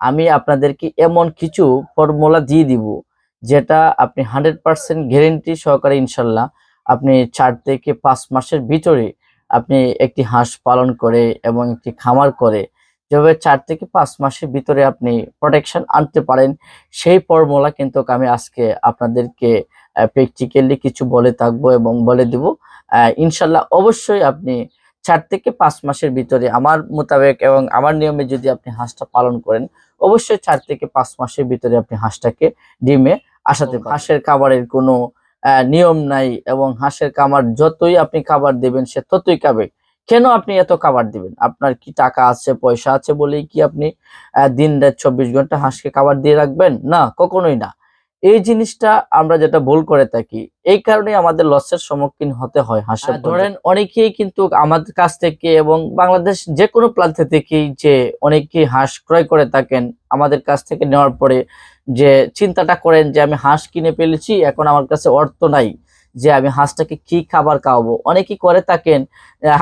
আমি আপনাদেরকে এমন কিছু ফর্মুলা দিয়ে দিব, যেটা আপনি হান্ড্রেড পার্সেন্ট গ্যারেন্টি সহকারে ইনশাল্লাহ আপনি চার থেকে পাঁচ মাসের ভিতরে আপনি একটি হাঁস পালন করে এবং একটি খামার করে যেভাবে চার থেকে পাঁচ মাসের ভিতরে আপনি প্রোটেকশন আনতে পারেন, সেই ফর্মুলা কিন্তু আমি আজকে আপনাদেরকে প্র্যাকটিক্যালি কিছু বলে থাকব এবং বলে দিব। ইনশাল্লাহ অবশ্যই আপনি চার থেকে পাঁচ মাসের ভিতরে আমার মোতাবেক এবং আমার নিয়মে যদি আপনি হাঁসটা পালন করেন অবশ্যই চার থেকে পাঁচ মাসের ভিতরে আপনি হাঁসটাকে ডিমে আসাতে। হাঁসের খাবারের কোনো নিয়ম নাই এবং হাঁসের খাবার যতই আপনি খাবার দেবেন সে ততই খাবে। কেন আপনি এত খাবার দিবেন? আপনার কি টাকা আছে পয়সা আছে বলেই কি আপনি দিন রাত চব্বিশ ঘণ্টা হাঁসকে খাবার দিয়ে রাখবেন? না কখনোই না। এই জিনিসটা আমরা যেটা ভুল করে থাকি, এই কারণে আমাদের লসের সম্মুখীন হতে হয় হাঁসের ধরেন অনেকেই কিন্তু আমাদের কাছ থেকে এবং বাংলাদেশ যে কোনো প্রান্ত থেকেই যে অনেকেই হাঁস ক্রয় করে থাকেন, আমাদের কাছ থেকে নেওয়ার পরে যে চিন্তাটা করেন যে, আমি হাঁস কিনে ফেলেছি, এখন আমার কাছে অর্থ নাই যে আমি হাঁসটাকে কি খাবার খাওয়াবো। অনেকেই করে থাকেন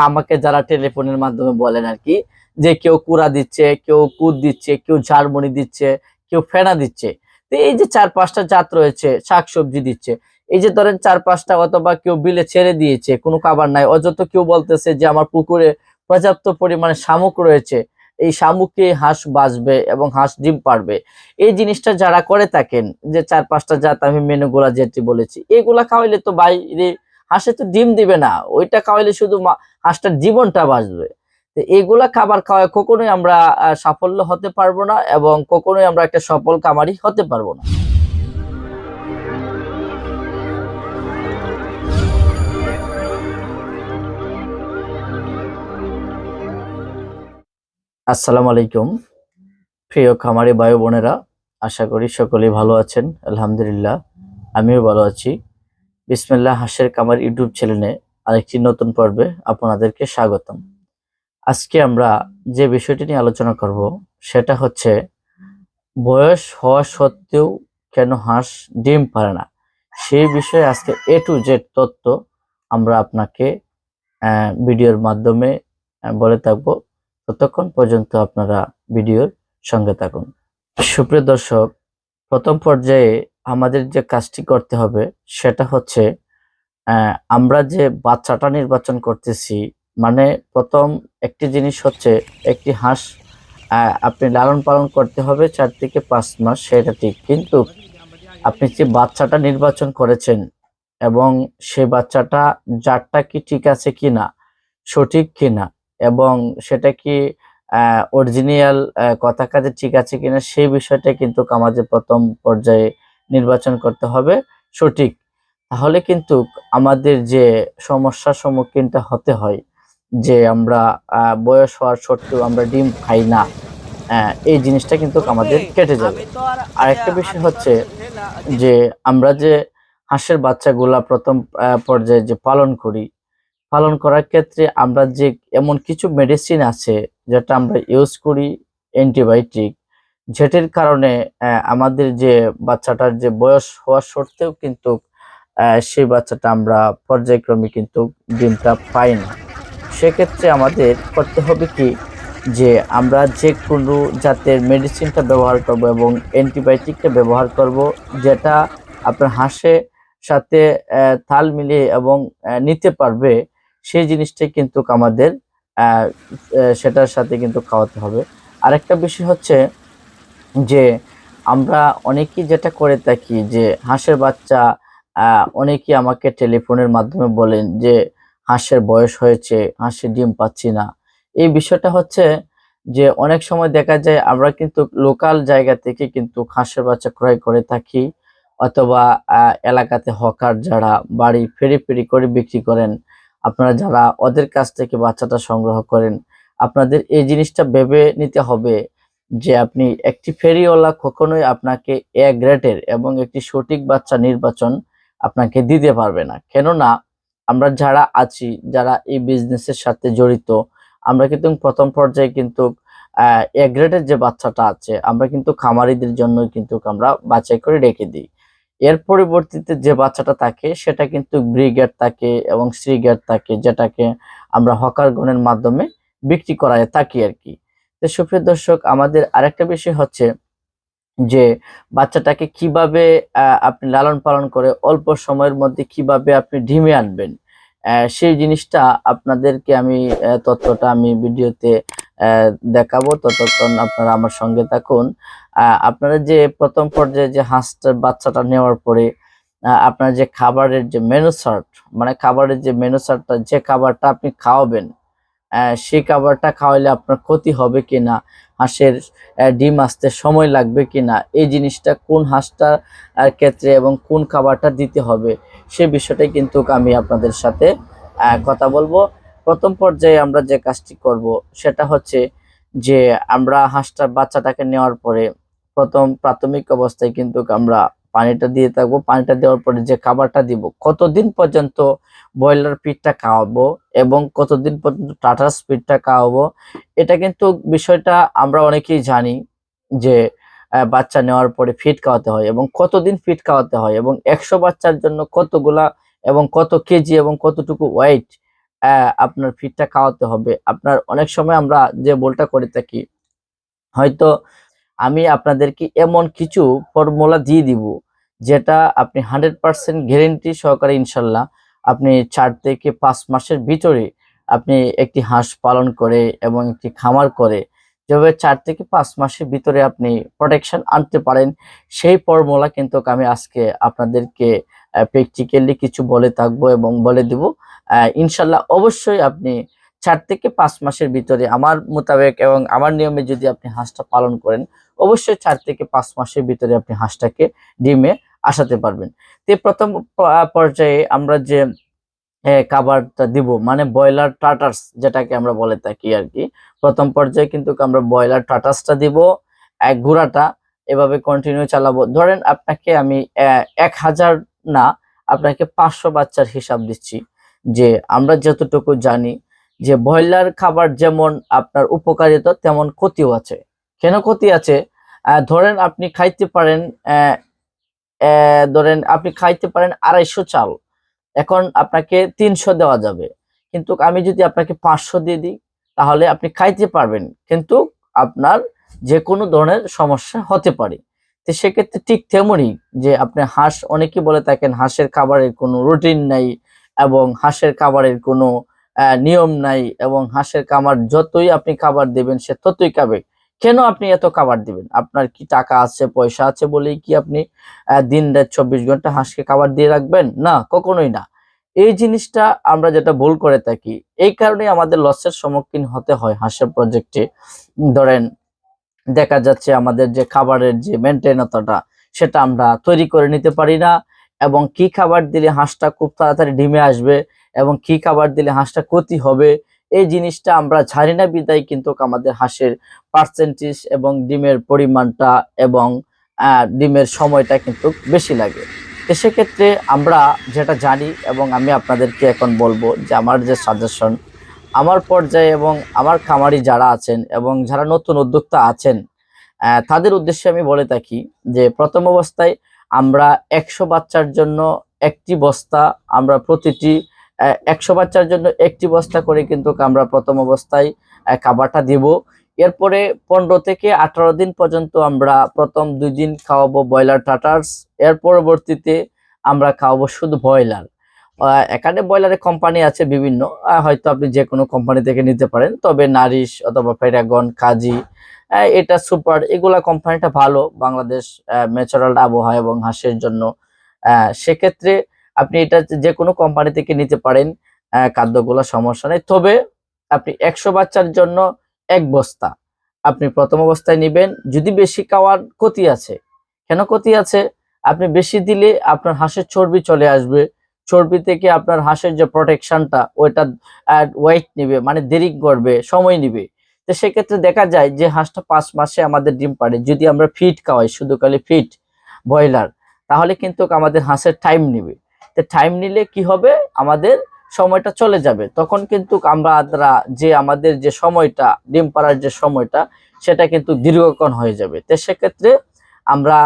আমাকে যারা টেলিফোনের মাধ্যমে বলেন আর কি, যে কেউ কুড়া দিচ্ছে, কেউ কুদ দিচ্ছে, কেউ ঝাড়মুড়ি দিচ্ছে, কেউ ফেনা দিচ্ছে। তো এই যে চার পাঁচটা জাত রয়েছে, শাকসবজি দিচ্ছে, এই যে ধরেন চার পাঁচটা অথবা কেউ বিলে ছেড়ে দিয়েছে, কোনো খাবার নাই, অযথা কেউ বলতেছে যে আমার পুকুরে পর্যাপ্ত পরিমাণে শামুক রয়েছে, এই শামুকে হাঁস বাঁচবে এবং হাঁস ডিম পারবে এই জিনিসটা যারা করে থাকেন, যে চার পাঁচটা জাত আমি মেনুগুলা যেটি বলেছি, এগুলা খাওয়াইলে তো বাইরে হাঁসে তো ডিম দিবে না, ওইটা খাওয়াইলে শুধু হাঁসটার জীবনটা বাঁচবে। তো এগুলা খাবার খাওয়ায় কখনোই আমরা সাফল্য হতে পারব না এবং কখনোই আমরা একটা সফল কামারি হতে পারব না। আসসালামু আলাইকুম। প্রিয় খামারি বায়ু বোনেরা, আশা করি সকলেই ভালো আছেন, আলহামদুলিল্লাহ, আমিও ভালো আছি। বিসমিল্লাহ হাঁসের কামার ইউটিউব চ্যানেলে আরেকটি নতুন পর্বে আপনাদেরকে স্বাগতম। আজকে আমরা যে বিষয়টি নিয়ে আলোচনা করব, সেটা হচ্ছে বয়স হওয়া সত্ত্বেও কেন হাঁস ডিম পারে না? সেই বিষয়ে আজকে এ টু জেড তথ্য আমরা আপনাকে ভিডিওর মাধ্যমে বলে থাকব। ততক্ষণ পর্যন্ত আপনারা ভিডিওর সঙ্গে থাকুন। সুপ্রিয় দর্শক, প্রথম পর্যায়ে আমাদের যে কাজটি করতে হবে, সেটা হচ্ছে আমরা যে বাচ্চাটা নির্বাচন করতেছি মানে প্রথম একটি জিনিস হচ্ছে একটি হাঁস আপনি লালন পালন করতে হবে চার থেকে পাঁচ মাস, সেটা ঠিক। কিন্তু আপনি যে বাচ্চাটা নির্বাচন করেছেন এবং সে বাচ্চাটা জাতটা কি ঠিক আছে কি না সঠিক কি না এবং সেটা কি অরিজিনাল কথা কাজে ঠিক আছে কিনা, সেই বিষয়টা কিন্তু আমাদের প্রথম পর্যায়ে নির্বাচন করতে হবে, সঠিক। তাহলে কিন্তু আমাদের যে সমস্যার সম্মুখীনটা হতে হয় যে আমরা বয়স হওয়ার সত্ত্বেও আমরা ডিম খাই না আহ, এই জিনিসটা কিন্তু আমাদের কেটে যাবে। আর একটা বিষয় হচ্ছে যে আমরা যে হাঁসের বাচ্চাগুলা প্রথম পর্যায়ে যে পালন করি পালন করার ক্ষেত্রে আমরা যে এমন কিছু মেডিসিন আছে যেটা আমরা ইউজ করি অ্যান্টিবায়োটিক যেটির কারণে আমাদের যে বাচ্চাটার যে বয়স হওয়া সত্ত্বেও কিন্তু আহ, সেই বাচ্চাটা আমরা পর্যায়ক্রমে কিন্তু ডিমটা পাই না। সেক্ষেত্রে আমাদের করতে হবে কি যে আমরা যে কোনো জাতের মেডিসিনটা ব্যবহার করব এবং অ্যান্টিবায়োটিকটা ব্যবহার করব, যেটা আপনার হাঁসে সাথে তাল মিলিয়ে এবং নিতে পারবে, সেই জিনিসটাই কিন্তু আমাদের সেটার সাথে কিন্তু খাওয়াতে হবে। আরেকটা বিষয় হচ্ছে যে আমরা অনেকেই যেটা করে থাকি যে হাঁসের বাচ্চা অনেকেই আমাকে টেলিফোনের মাধ্যমে বলেন যে হাঁসের বয়স হয়েছে, হাঁসের ডিম পাচ্ছি না। এই বিষয়টা হচ্ছে যে অনেক সময় দেখা যায় আমরা কিন্তু লোকাল জায়গা থেকে কিন্তু হাঁসের বাচ্চা ক্রয় করে থাকি, অথবা এলাকাতে হকার যারা বাড়ি ফেরি ফেরি করে বিক্রি করেন, আপনারা যারা ওদের কাছ থেকে বাচ্চাটা সংগ্রহ করেন, আপনাদের এই জিনিসটা ভেবে নিতে হবে যে আপনি একটি ফেরিওয়ালা কখনোই আপনাকে এ গ্রেডের এবং একটি সঠিক বাচ্চা নির্বাচন আপনাকে দিতে পারবে না। কেননা আমরা যারা আছি, যারা এই বিজনেসের সাথে জড়িত, আমরা কিন্তু প্রথম পর্যায়ে কিন্তু এগ্রেডের যে বাচ্চাটা আছে, আমরা কিন্তু খামারিদের জন্য কিন্তু আমরা বাছাই করে রেখে দিই। এর পরিবর্তিতে যে বাচ্চাটা থাকে, সেটা কিন্তু ব্রিগেড থাকে এবং শ্রীগেড থাকে, যেটাকে আমরা হকার গণের মাধ্যমে বিক্রি করায় থাকি আর কি। তো সুপ্রিয় দর্শক, আমাদের আরেকটা বিষয় হচ্ছে যে বাচ্চাটাকে কীভাবে আপনি লালন পালন করে অল্প সময়ের মধ্যে কীভাবে আপনি ডিমে আনবেন সেই জিনিসটা আপনাদেরকে আমি তথ্যটা আমি ভিডিওতে দেখাবো। ততক্ষণ আপনারা আমার সঙ্গে থাকুন। আপনারা যে প্রথম পর্যায়ে যে হাঁসটার বাচ্চাটা নেওয়ার পরে আপনার যে খাবারের যে মেনু চার্ট মানে খাবারের যে মেনু চার্টটা যে খাবারটা আপনি খাওয়াবেন সেই খাবারটা খাওয়াইলে আপনার ক্ষতি হবে কি না হাঁসের ডিম আসতে সময় লাগবে কিনা, এই জিনিসটা কোন হাঁসটার ক্ষেত্রে এবং কোন খাবারটা দিতে হবে, সে বিষয়টাই কিন্তু আমি আপনাদের সাথে কথা বলব। প্রথম পর্যায়ে আমরা যে কাজটি করব সেটা হচ্ছে যে আমরা হাঁসটার বাচ্চাটাকে নেওয়ার পরে প্রথম প্রাথমিক অবস্থায় কিন্তু আমরা পানিটা দিয়ে থাকব। পানিটা দেওয়ার পরে যে খাবারটা দিব, কতদিন পর্যন্ত ব্রয়লার পিঠটা খাওয়াবো এবং কতদিন পর্যন্ত টাটার স্পিডটা খাওয়াবো, এটা কিন্তু বিষয়টা আমরা অনেকেই জানি যে বাচ্চা নেওয়ার পরে ফিট খাওয়াতে হয় এবং কতদিন ফিট খাওয়াতে হয় এবং একশো বাচ্চার জন্য কতগুলা এবং কত কেজি এবং কতটুকু ওয়েট আপনার ফিটটা খাওয়াতে হবে। আপনার অনেক সময় আমরা যে বলটা করে থাকি, হয়তো আমি আপনাদেরকে এমন কিছু ফর্মুলা দিয়ে দিব যেটা আপনি হান্ড্রেড পার্সেন্ট গ্যারেন্টি সহকারে ইনশাল্লাহ আপনি চার থেকে পাঁচ মাসের ভিতরে আপনি একটি হাঁস পালন করে এবং একটি খামার করে যেভাবে চার থেকে পাঁচ মাসের ভিতরে আপনি প্রোটেকশন আনতে পারেন, সেই ফর্মুলা কিন্তু আমি আজকে আপনাদেরকে প্র্যাকটিক্যালি কিছু বলে থাকব এবং বলে দিব। ইনশাল্লাহ অবশ্যই আপনি চার থেকে পাঁচ মাসের ভিতরে আমার মোতাবেক এবং আমার নিয়মে যদি আপনি হাঁসটা পালন করেন, অবশ্যই চার থেকে পাঁচ মাসের ভিতরে আপনি হাঁসটাকে ডিমে আসাতে পারবেন। তো প্রথম পর্যায়ে আমরা যে খাবারটা দিব মানে ব্রয়লার টাটার্স যেটাকে আমরা বলে থাকি আর কি, প্রথম পর্যায়ে কিন্তু আমরা ব্রয়লার টাটাসটা দিব, এক ঘোড়াটা এভাবে কন্টিনিউ চালাবো। ধরেন আপনাকে আমি এক হাজার না, আপনাকে পাঁচশো বাচ্চার হিসাব দিচ্ছি, যে আমরা যতটুকু জানি যে ব্রয়লার খাবার যেমন আপনার উপকারিতা, তেমন ক্ষতিও আছে। কেন ক্ষতি আছে? ধরেন আপনি খাইতে পারেন ধরেন আপনি খাইতে পারেন আড়াইশো চাল। এখন আপনাকে তিনশো দেওয়া যাবে। কিন্তু আমি যদি আপনাকে পাঁচশো দিয়ে দিই, তাহলে আপনি খাইতে পারবেন। কিন্তু আপনার যে কোনো ধরনের সমস্যা হতে পারে। তো সেক্ষেত্রে ঠিক তেমনই যে আপনি হাঁস অনেকে বলে থাকেন হাঁসের খাবারের কোনো রুটিন নাই এবং হাঁসের খাবারের কোনো নিয়ম নাই এবং হাঁসের খাবার যতই আপনি খাবার দেবেন সে ততই খাবে। কেন আপনি এত খাবার দিবেন? আপনার কি টাকা আছে, পয়সা আছে বলেই কি আপনি দিন রাত চব্বিশ ঘণ্টা হাঁসকে খাবার দিয়ে রাখবেন? না, কখনোই না। এই জিনিসটা আমরা যেটা ভুল করে থাকি, এই কারণে আমাদের লসের সম্মুখীন হতে হয় হাঁসের প্রজেক্টে ধরেন, দেখা যাচ্ছে আমাদের যে খাবারের যে মেনটেনতাটা সেটা আমরা তৈরি করে নিতে পারি না এবং কি খাবার দিলে হাঁসটা খুব তাড়াতাড়ি ডিমে আসবে এবং কি খাবার দিলে হাঁসটা ক্ষতি হবে, এই জিনিসটা আমরা জানি না বিদায়, কিন্তু আমাদের হাঁসের পার্সেন্টেজ এবং ডিমের পরিমাণটা এবং ডিমের সময়টা কিন্তু বেশি লাগে। তো সেক্ষেত্রে আমরা যেটা জানি এবং আমি আপনাদেরকে এখন বলব যে আমার যে সাজেশন আমার পর্যায়ে এবং আমার খামারি যারা আছেন এবং যারা নতুন উদ্যোক্তা আছেন তাদের উদ্দেশ্যে আমি বলে থাকি যে প্রথম অবস্থায় আমরা একশো বাচ্চার জন্য একটি বস্তা আমরা প্রতিটি একশো বাচ্চার জন্য একটি বস্তা করে কিন্তু আমরা প্রথম অবস্থায় খাবারটা দিব। এরপরে পনেরো থেকে আঠারো দিন পর্যন্ত আমরা প্রথম দুই দিন খাওয়াবো ব্রয়লার টাটার্স। এর পরবর্তীতে আমরা খাওয়াবো শুধু ব্রয়লার। এখানে ব্রয়লারের কোম্পানি আছে বিভিন্ন হয়তো আপনি যে কোনো কোম্পানি থেকে নিতে পারেন, তবে নারিশ অথবা ফেরাগন, কাজী এটা সুপার, এগুলা কোম্পানিটা ভালো, বাংলাদেশ ন্যাচারাল আবহাওয়া এবং হাঁসের জন্য। সেক্ষেত্রে আপনি এটা যে কোনো কোম্পানি থেকে নিতে পারেন খাদ্যগুলো, সমস্যা নেই। তবে আপনি একশো বাচ্চার জন্য এক বস্তা আপনি প্রথম অবস্থায় নেবেন। যদি বেশি খাওয়ার ক্ষতি আছে, কেন ক্ষতি আছে? আপনি বেশি দিলে আপনার হাঁসের চর্বি চলে আসবে। চর্বি থেকে আপনার হাঁসের যে প্রোটেকশনটা ওইটা ওয়েট নিবে মানে দেরি করবে, সময় নিবে। তো সেক্ষেত্রে দেখা যায় যে হাঁসটা পাঁচ মাসে আমাদের ডিম পাড়ে। যদি আমরা ফিট খাওয়াই, শুধু খালি ফিট ব্রয়লার, তাহলে কিন্তু আমাদের হাঁসের টাইম নিবে। টাইম নিলে কি হবে? আমাদের সময়টা চলে যাবে। তখন কিন্তু আমরা যে আমাদের যে সময়টা, ডিম পাড়ার যে সময়টা, সেটা কিন্তু দীর্ঘক্ষণ হয়ে যাবে। তো সেক্ষেত্রে আমরা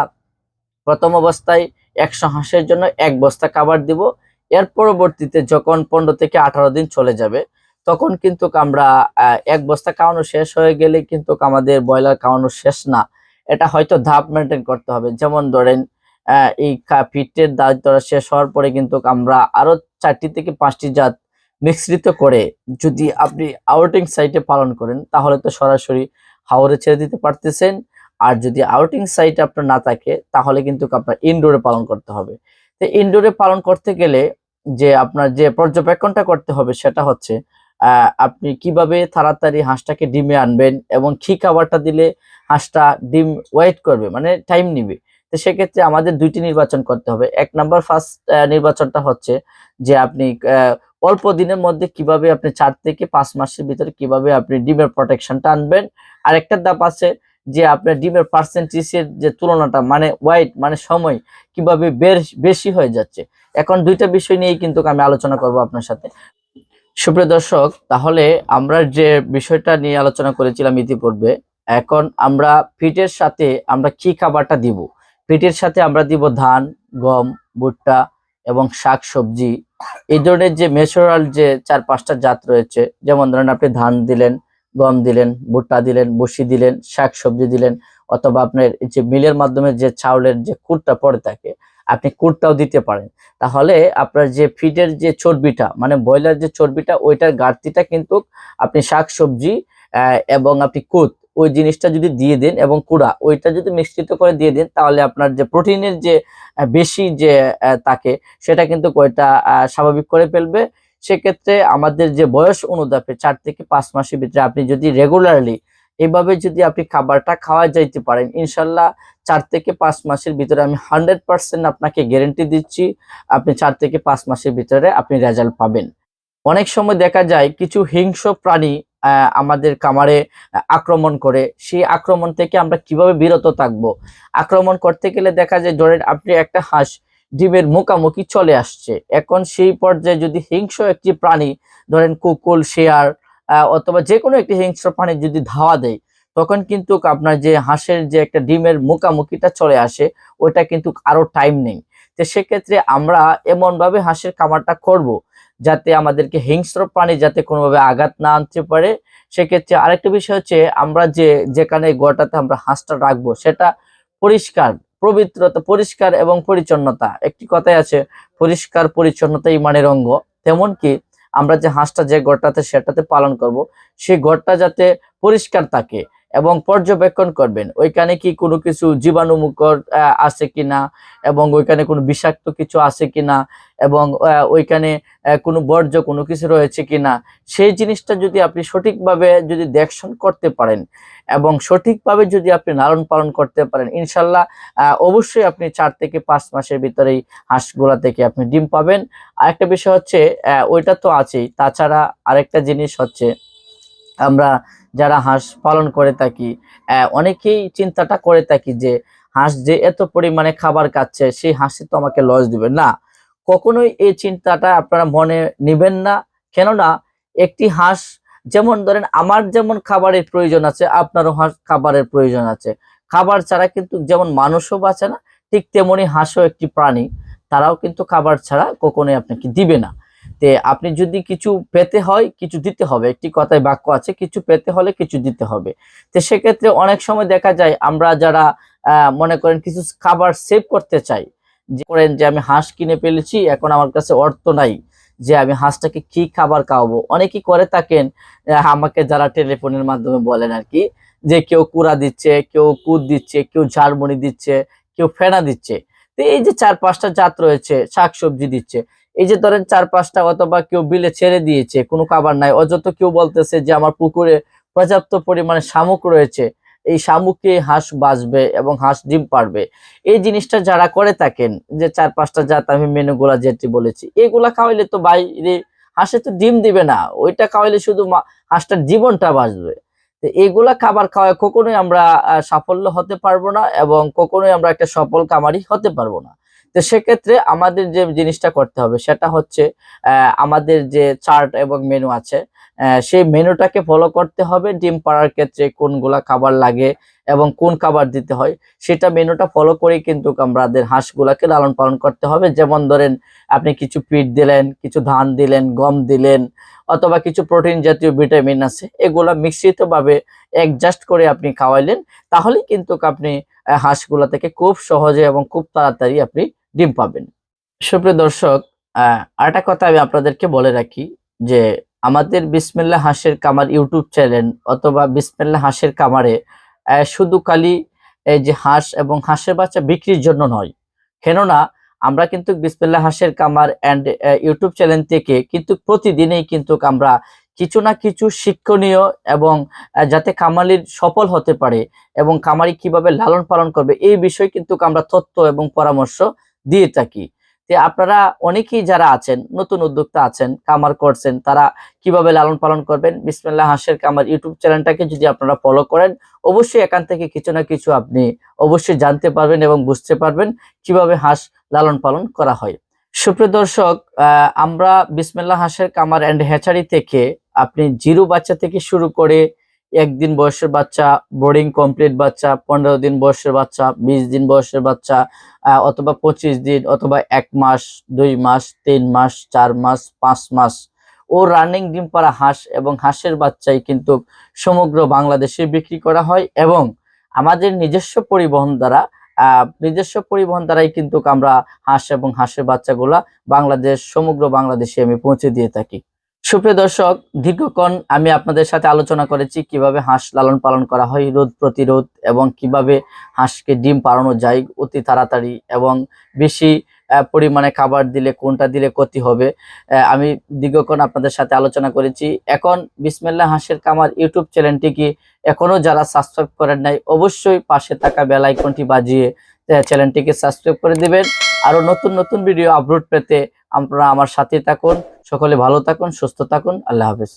প্রথম অবস্থায় একশো হাঁসের জন্য এক বস্তা খাবার দিব। এর পরবর্তীতে যখন পনেরো থেকে আঠারো দিন চলে যাবে, তখন কিন্তু আমরা এক বস্তা খাওয়ানো শেষ হয়ে গেলে কিন্তু আমাদের ব্রয়লার খাওয়ানো শেষ না। এটা হয়তো ধাপ মেনটেন করতে হবে। যেমন ধরেন এই ফিটের দায়িত্ব শেষ হওয়ার পরে কিন্তু আমরা আরও চারটি থেকে পাঁচটি জাত মিশ্রিত করে যদি আপনি আউটিং সাইটে পালন করেন, তাহলে তো সরাসরি হাওরে ছেড়ে দিতে পারতেছেন। আর যদি আউটিং সাইট আপনার না থাকে, তাহলে কিন্তু আপনার ইনডোরে পালন করতে হবে। তো ইনডোরে পালন করতে গেলে যে আপনার যে পর্যবেক্ষণটা করতে হবে, সেটা হচ্ছে আপনি কীভাবে তাড়াতাড়ি হাঁসটাকে ডিমে আনবেন এবং কি খাবারটা দিলে হাঁসটা ডিম ওয়েট করবে মানে টাইম নিবে। তো সেক্ষেত্রে আমাদের দুইটি নির্বাচন করতে হবে। এক নাম্বার ফার্স্ট নির্বাচনটা হচ্ছে যে আপনি অল্প দিনের মধ্যে কীভাবে আপনি চার থেকে পাঁচ মাসের ভিতরে কীভাবে আপনি ডিমের প্রোটেকশনটা আনবেন। আর একটা ধাপ আছে যে আপনার ডিমের পার্সেন্টেজের যে তুলনাটা মানে ওয়াইট মানে সময় কীভাবে বেশি হয়ে যাচ্ছে। এখন দুইটা বিষয় নিয়েই কিন্তু আমি আলোচনা করব আপনার সাথে। সুপ্রিয় দর্শক, তাহলে আমরা যে বিষয়টা নিয়ে আলোচনা করেছিলাম ইতিপূর্বে, এখন আমরা ফিটের সাথে আমরা কি খাবারটা দিব? ফিটের সাথে আমরা দিব ধান, গম, ভুট্টা এবং শাক সবজি এই ধরনের যে মেশোরাল যে চার পাঁচটা জাত রয়েছে, যেমন ধরেন আপনি ধান দিলেন, গম দিলেন, ভুট্টা দিলেন বসি দিলেন শাক সবজি দিলেন, অথবা আপনার যে মিলের মাধ্যমে যে চাউলের যে কুটটা পড়ে থাকে, আপনি কুটটাও দিতে পারেন। তাহলে আপনার যে ফিডের যে চর্বিটা মানে ব্রয়লার যে চর্বিটা, ওইটার ঘাটতিটা কিন্তু আপনি শাক সবজি এবং আপনি কুট ওই জিনিসটা যদি দিয়ে দেন এবং কুড়া ওইটা যদি মিশ্রিত করে দিয়ে দেন তাহলে আপনার যে প্রোটিনের যে বেশি যে তাকে সেটা কিন্তু আহ, স্বাভাবিক করে ফেলবে। সেক্ষেত্রে আমাদের যে বয়স অনুদাপে চার থেকে পাঁচ মাসের ভিতরে আপনি যদি রেগুলারলি এভাবে যদি আপনি খাবারটা খাওয়া যাইতে পারেন ইনশাল্লাহ চার থেকে পাঁচ মাসের ভিতরে আমি হান্ড্রেড পার্সেন্ট আপনাকে গ্যারেন্টি দিচ্ছি আপনি চার থেকে পাঁচ মাসের ভিতরে আপনি রেজাল্ট পাবেন। অনেক সময় দেখা যায় কিছু হিংস্র প্রাণী আমাদের কামারে আক্রমণ করে, সেই আক্রমণ থেকে আমরা কীভাবে বিরত থাকব? আক্রমণ করতে গেলে দেখা যায়, ধরেন আপনি একটা হাঁস ডিমের মুখামুখি চলে আসছে। এখন সেই পর্যায়ে যদি হিংস্র একটি প্রাণী, ধরেন কুকুর, শেয়ার অথবা যে কোনো একটি হিংস্র প্রাণী যদি ধাওয়া দেয়, তখন কিন্তু আপনার যে হাঁসের যে একটা ডিমের মুখামুখিটা চলে আসে ওইটা কিন্তু আরও টাইম নেই। তো সেক্ষেত্রে আমরা এমন ভাবে হাঁসের খামারটা করব যাতে আমাদেরকে হিংস্র প্রাণী যাতে কোনোভাবে আঘাত না আনতে পারে। সেক্ষেত্রে আরেকটা বিষয় হচ্ছে, আমরা যে, যেখানে গোটাতে আমরা হাঁসটা রাখব, সেটা পরিষ্কার, পবিত্রতা, পরিষ্কার এবং পরিচ্ছন্নতা। একটি কথাই আছে, পরিষ্কার পরিচ্ছন্নতা ইমানের অঙ্গ। তেমন কি আমরা যে হাঁসটা যে গড়টাতে, সেটাতে পালন করব সেই গড়টা যাতে পরিষ্কার থাকে। এবং পর্যবেক্ষণ করবেন। ওইখানে কি কোনো কিছু জীবাণুমুখর আছে কিনা? এবং ওইখানে কোনো বিষাক্ত কিছু আছে কিনা? এবং ওইখানে কোনো বর্জ্য কোনো কিছু রয়েছে কিনা? সেই জিনিসটা যদি আপনি সঠিকভাবে যদি দেখশন করতে পারেন এবং সঠিকভাবে যদি আপনি লালন পালন করতে পারেন, ইনশাল্লাহ অবশ্যই আপনি চার থেকে পাঁচ মাসের ভিতরেই হাঁসগুলা থেকে আপনি ডিম পাবেন। আরেকটা বিষয় হচ্ছে ওইটা তো আছেই। তাছাড়া আরেকটা জিনিস হচ্ছে, আমরা যারা হাঁস পালন করে থাকি অনেকেই চিন্তাটা করে থাকি যে হাঁস যে এত পরিমাণে খাবার খাচ্ছে, সেই হাঁসে তো আমাকে লস দিবে। না, কখনোই এই চিন্তাটা আপনারা মনে নেবেন না। কেননা, একটি হাঁস যেমন ধরেন আমার যেমন খাবারের প্রয়োজন আছে, আপনারও হাঁস খাবারের প্রয়োজন আছে। খাবার ছাড়া কিন্তু যেমন মানুষও বাঁচে না, ঠিক তেমনি হাঁসও একটি প্রাণী। তারাও কিন্তু খাবার ছাড়া কখনোই আপনাকে দিবে না। তে আপনি যদি কিছু পেতে হয়, কিছু দিতে হবে। একটি কথায় বাক্য আছে, কিছু পেতে হলে কিছু দিতে হবে। তো সেক্ষেত্রে অনেক সময় দেখা যায় আমরা যারা মনে করেন কিছু খাবার সেভ করতে চাই, যে করেন যে আমি হাঁস কিনে ফেলেছি, এখন আমার কাছে অর্থ নাই যে আমি হাঁসটাকে কি খাবার খাওয়াবো। অনেকেই করে থাকেন আমাকে যারা টেলিফোনের মাধ্যমে বলেন আর কি, যে কেউ কুড়া দিচ্ছে, কেউ কুদ দিচ্ছে, কেউ ঝালমুড়ি দিচ্ছে, কেউ ফেনা দিচ্ছে। তো এই যে চার পাঁচটা জাত রয়েছে, শাকসবজি দিচ্ছে এই যে ধরেন চার পাঁচটা অথবা কেউ বিলে ছেড়ে দিয়েছে, কোনো খাবার নাই, অযথ কেউ বলতেছে যে আমার পুকুরে পর্যাপ্ত পরিমাণে শামুক রয়েছে, এই শামুকে হাঁস বাঁচবে এবং হাঁস ডিম পারবে এই জিনিসটা যারা করে থাকেন, যে চার পাঁচটা জাত আমি মেনুগুলা যেটি বলেছি, এগুলা খাওয়াইলে তো বাইরে হাঁসে তো ডিম দিবে না, ওইটা খাওয়াইলে শুধু হাঁসটার জীবনটা বাঁচবে। তো এগুলা খাবার খাওয়ায় কখনোই আমরা সাফল্য হতে পারব না এবং কখনোই আমরা একটা সফল কামারি হতে পারব না। তো সেক্ষেত্রে আমাদের যে জিনিসটা করতে হবে, সেটা হচ্ছে আমাদের যে চার্ট এবং মেনু আছে সেই মেনুটাকে ফলো করতে হবে, ডিম পাড়ার ক্ষেত্রে কোনগুলা খাবার লাগে এবং কোন খাবার দিতে হয়, সেটা মেনুটা ফলো করেই কিন্তু আমাদের হাঁসগুলাকে লালন পালন করতে হবে। যেমন ধরেন, আপনি কিছু পিট দিলেন, কিছু ধান দিলেন, গম দিলেন, অথবা কিছু প্রোটিন জাতীয় ভিটামিন আছে, এগুলা মিশ্রিতভাবে অ্যাডজাস্ট করে আপনি খাওয়াইলেন, তাহলেই কিন্তু আপনি হাঁসগুলা থেকে খুব সহজে এবং খুব তাড়াতাড়ি আপনি ডিম পাবেন। সুপ্রিয় দর্শক আরেকটা কথা আমি আপনাদেরকে বলে রাখি যে আমাদের বিসমিল্লা হাঁসের কামার ইউটিউব চ্যানেল অথবা বিসমিল্লা হাঁসের কামারে শুধু খালি এই যে হাঁস এবং হাঁসের বাচ্চা বিক্রির জন্য নয়। কেননা আমরা কিন্তু বিসমিল্লা হাঁসের কামার অ্যান্ড ইউটিউব চ্যানেল থেকে কিন্তু প্রতিদিনই কিন্তু আমরা কিছু না কিছু শিক্ষণীয় এবং যাতে কামালির সফল হতে পারে এবং কামারি কীভাবে লালন পালন করবে, এই বিষয়ে কিন্তু আমরা তথ্য এবং পরামর্শ দিয়ে থাকি। যে আপনারা অনেকেই যারা আছেন, নতুন উদ্যোক্তা আছেন কামার করছেন, তারা কীভাবে লালন পালন করবেন, বিসমিল্লাহ হাঁসের কামার ইউটিউব চ্যানেলটাকে যদি আপনারা ফলো করেন, অবশ্যই এখান থেকে কিছু না কিছু আপনি অবশ্যই জানতে পারবেন এবং বুঝতে পারবেন কীভাবে হাঁস লালন পালন করা হয়। সুপ্রিয় দর্শক আমরা বিসমিল্লাহ হাঁসের কামার অ্যান্ড হ্যাচারি থেকে আপনি জিরো বাচ্চা থেকে শুরু করে একদিন বয়সের বাচ্চা বোর্ডিং কমপ্লিট বাচ্চা, পনেরো দিন বয়সের বাচ্চা, বিশ দিন বয়সের বাচ্চা অথবা পঁচিশ দিন, অথবা এক মাস, দুই মাস, তিন মাস, চার মাস, পাঁচ মাস। ও রানিং ডিম পাড়া হাঁস এবং হাঁসের বাচ্চাই কিন্তু সমগ্র বাংলাদেশে বিক্রি করা হয় এবং আমাদের নিজস্ব পরিবহন দ্বারা নিজস্ব পরিবহন দ্বারাই কিন্তু আমরা হাঁস এবং হাঁসের বাচ্চাগুলা বাংলাদেশ, সমগ্র বাংলাদেশে আমি পৌঁছে দিয়ে থাকি। সুপ্রিয় দর্শক, দীর্ঘক্ষণ আমি আপনাদের সাথে আলোচনা করেছি কীভাবে হাঁস লালন পালন করা হয়, রোদ প্রতিরোধ এবং কীভাবে হাঁসকে ডিম পাড়ানো যায় অতি তাড়াতাড়ি এবং বেশি পরিমাণে খাবার দিলে, কোনটা দিলে ক্ষতি হবে আমি দীর্ঘক্ষণ আপনাদের সাথে আলোচনা করেছি। এখন বিসমিল্লা হাঁসের কামার ইউটিউব চ্যানেলটি কি এখনও যারা সাবস্ক্রাইব করেন নাই, অবশ্যই পাশে থাকা বেল আইকনটি বাজিয়ে চ্যানেলটিকে সাবস্ক্রাইব করে দিবেন। আরও নতুন নতুন ভিডিও আপলোড পেতে আপনারা আমার সাথে থাকুন সকলে ভালো থাকুন সুস্থ থাকুন আল্লাহ হাফেজ।